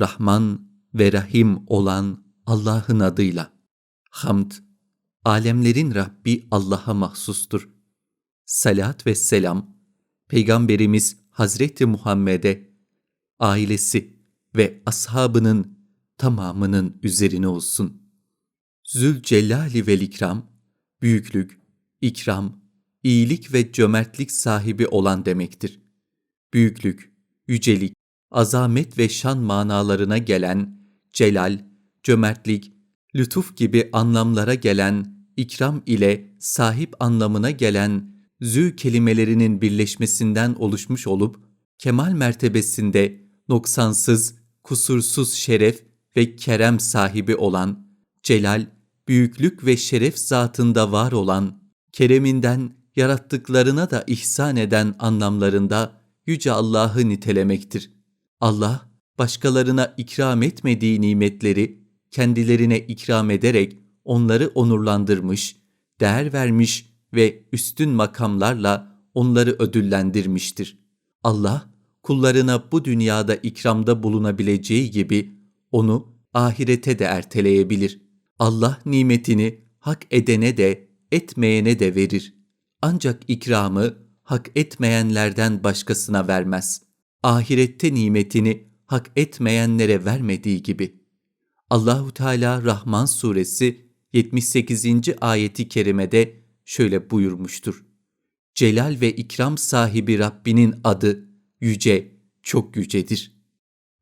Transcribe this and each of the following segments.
Rahman ve Rahim olan Allah'ın adıyla. Hamd, alemlerin Rabbi Allah'a mahsustur. Salat ve selam, Peygamberimiz Hazreti Muhammed'e, ailesi ve ashabının tamamının üzerine olsun. Zülcelali vel ikram, büyüklük, ikram, iyilik ve cömertlik sahibi olan demektir. Büyüklük, yücelik, azamet ve şan manalarına gelen celal, cömertlik, lütuf gibi anlamlara gelen ikram ile sahip anlamına gelen zü kelimelerinin birleşmesinden oluşmuş olup kemal mertebesinde noksansız, kusursuz şeref ve kerem sahibi olan, celal, büyüklük ve şeref zatında var olan, kereminden yarattıklarına da ihsan eden anlamlarında Yüce Allah'ı nitelemektir. Allah, başkalarına ikram etmediği nimetleri kendilerine ikram ederek onları onurlandırmış, değer vermiş ve üstün makamlarla onları ödüllendirmiştir. Allah, kullarına bu dünyada ikramda bulunabileceği gibi onu ahirete de erteleyebilir. Allah nimetini hak edene de etmeyene de verir. Ancak ikramı hak etmeyenlerden başkasına vermez. Ahirette nimetini hak etmeyenlere vermediği gibi. Allahu Teala Rahman suresi 78. ayeti kerimede şöyle buyurmuştur. Celal ve ikram sahibi Rabbinin adı yüce, çok yücedir.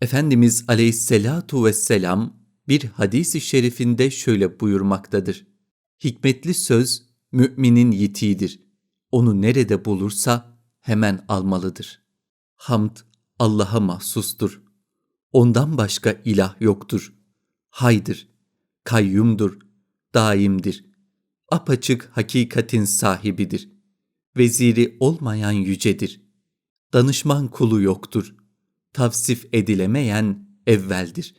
Efendimiz aleyhisselatu vesselam bir hadis-i şerifinde şöyle buyurmaktadır. Hikmetli söz müminin yitiğidir. Onu nerede bulursa hemen almalıdır. Hamd Allah'a mahsustur. Ondan başka ilah yoktur. Haydır, kayyumdur, daimdir. Apaçık hakikatin sahibidir. Veziri olmayan yücedir. Danışman kulu yoktur. Tavsif edilemeyen evveldir.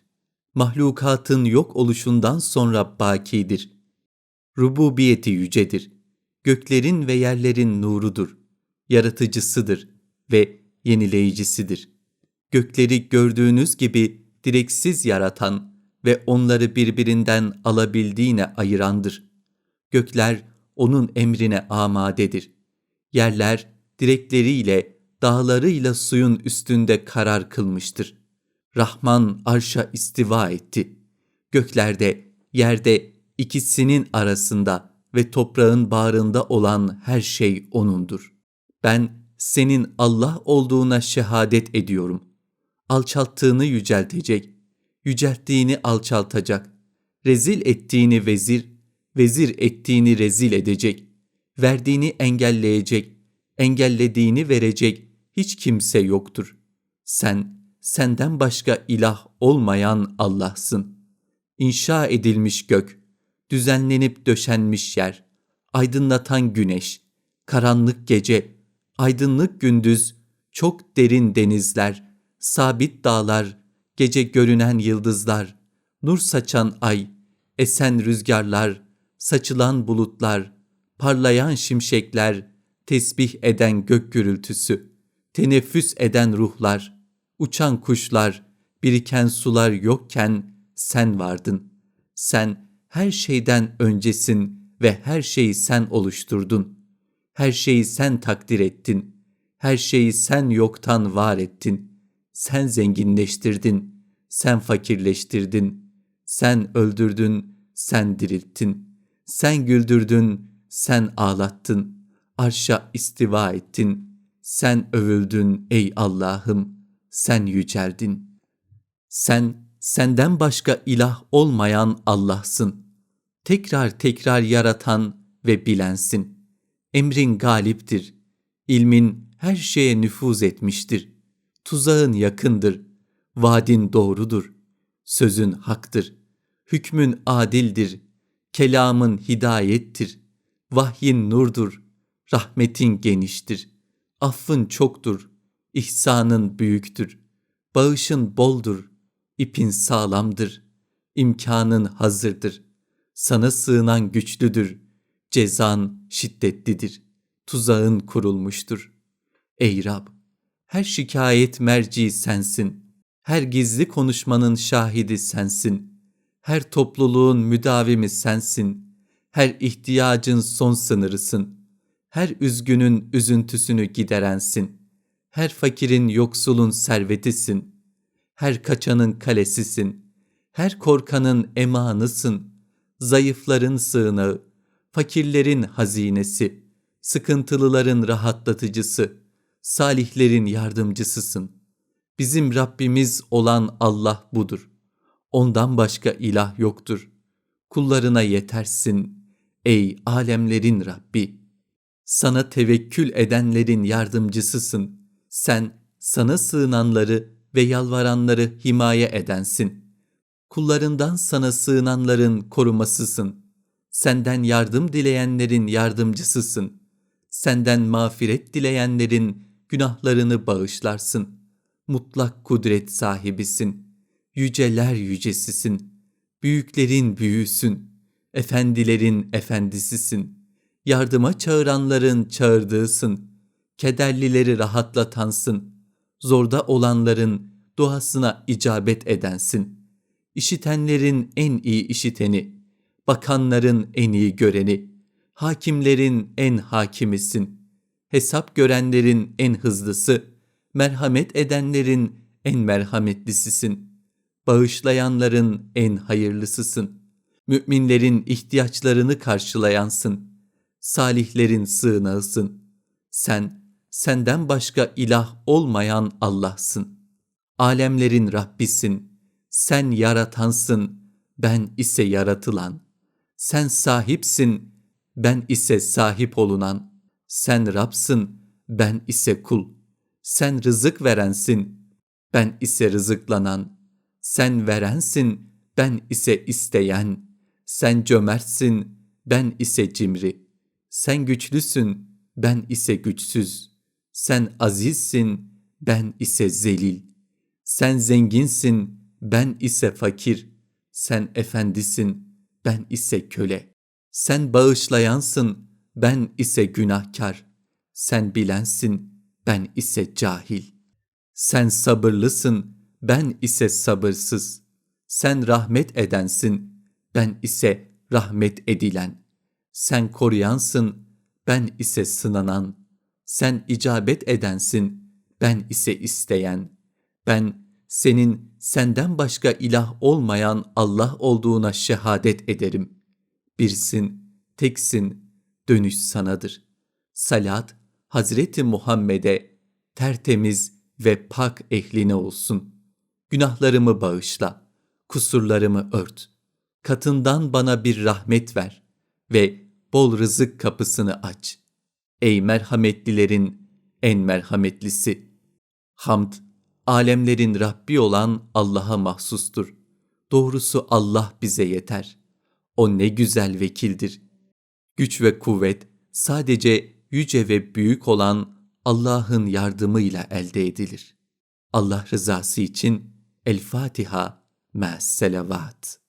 Mahlukatın yok oluşundan sonra bakidir. Rububiyeti yücedir. Göklerin ve yerlerin nurudur. Yaratıcısıdır ve yenileyicisidir. Gökleri gördüğünüz gibi direksiz yaratan ve onları birbirinden alabildiğine ayırandır. Gökler onun emrine amadedir. Yerler direkleriyle, dağlarıyla suyun üstünde karar kılmıştır. Rahman arşa istiva etti. Göklerde, yerde ikisinin arasında ve toprağın bağrında olan her şey O'nundur. Ben senin Allah olduğuna şehadet ediyorum. Alçalttığını yüceltecek, yücelttiğini alçaltacak, rezil ettiğini vezir, vezir ettiğini rezil edecek, verdiğini engelleyecek, engellediğini verecek hiç kimse yoktur. Sen, senden başka ilah olmayan Allah'sın. İnşa edilmiş gök, düzenlenip döşenmiş yer, aydınlatan güneş, karanlık gece, aydınlık gündüz, çok derin denizler, sabit dağlar, gece görünen yıldızlar, nur saçan ay, esen rüzgarlar, saçılan bulutlar, parlayan şimşekler, tesbih eden gök gürültüsü, teneffüs eden ruhlar, uçan kuşlar, biriken sular yokken sen vardın. Sen her şeyden öncesin ve her şeyi sen oluşturdun. Her şeyi sen takdir ettin. Her şeyi sen yoktan var ettin. Sen zenginleştirdin. Sen fakirleştirdin. Sen öldürdün. Sen dirilttin. Sen güldürdün. Sen ağlattın. Arşa istiva ettin. Sen övüldün ey Allah'ım. Sen yüceldin. Sen senden başka ilah olmayan Allah'sın. Tekrar tekrar yaratan ve bilensin. Emrin galiptir. İlmin her şeye nüfuz etmiştir. Tuzağın yakındır. Vaadin doğrudur. Sözün haktır. Hükmün adildir. Kelamın hidayettir. Vahyin nurdur. Rahmetin geniştir. Affın çoktur. İhsanın büyüktür. Bağışın boldur.'' ipin sağlamdır, imkanın hazırdır. Sana sığınan güçlüdür, cezan şiddetlidir, tuzağın kurulmuştur. Ey Rab, her şikayet merci sensin, Her gizli konuşmanın şahidi sensin. Her topluluğun müdavimi sensin. Her ihtiyacın son sınırısın. Her üzgünün üzüntüsünü giderensin. Her fakirin yoksulun servetisin. Her kaçanın kalesisin. Her korkanın emanısın. Zayıfların sığınağı, fakirlerin hazinesi, sıkıntılıların rahatlatıcısı, salihlerin yardımcısısın. Bizim Rabbimiz olan Allah budur. Ondan başka ilah yoktur. Kullarına yetersin ey alemlerin Rabbi. Sana tevekkül edenlerin yardımcısısın. Sen sana sığınanları ve yalvaranları himaye edensin. Kullarından sana sığınanların korumasısın. Senden yardım dileyenlerin yardımcısısın. Senden mağfiret dileyenlerin günahlarını bağışlarsın. Mutlak kudret sahibisin. Yüceler yücesisin. Büyüklerin büyüsün. Efendilerin efendisisin. Yardıma çağıranların çağırdığısın. Kederlileri rahatlatansın. Zorda olanların duasına icabet edensin. İşitenlerin en iyi işiteni, bakanların en iyi göreni, hakimlerin en hakimisin. Hesap görenlerin en hızlısı, merhamet edenlerin en merhametlisisin. Bağışlayanların en hayırlısısın. Müminlerin ihtiyaçlarını karşılayansın. Salihlerin sığınağısın. Sen, senden başka ilah olmayan Allah'sın. Alemlerin Rabbisin. Sen yaratansın, ben ise yaratılan. Sen sahipsin, ben ise sahip olunan. Sen Rab'sın, ben ise kul. Sen rızık verensin, ben ise rızıklanan. Sen verensin, ben ise isteyen. Sen cömertsin, ben ise cimri. Sen güçlüsün, ben ise güçsüz. Sen azizsin, ben ise zelil. Sen zenginsin, ben ise fakir. Sen efendisin, ben ise köle. Sen bağışlayansın, ben ise günahkar. Sen bilensin, ben ise cahil. Sen sabırlısın, ben ise sabırsız. Sen rahmet edensin, ben ise rahmet edilen. Sen koruyansın, ben ise sınanan. Sen icabet edensin, ben ise isteyen. Ben senin senden başka ilah olmayan Allah olduğuna şehadet ederim. Birsin, teksin, dönüş sanadır. Salat, Hazreti Muhammed'e tertemiz ve pak ehline olsun. Günahlarımı bağışla, kusurlarımı ört. Katından bana bir rahmet ver ve bol rızık kapısını aç. Ey merhametlilerin en merhametlisi. Hamd, alemlerin Rabbi olan Allah'a mahsustur. Doğrusu Allah bize yeter. O ne güzel vekildir. Güç ve kuvvet sadece yüce ve büyük olan Allah'ın yardımıyla elde edilir. Allah rızası için El Fatiha, Me'as Selavat.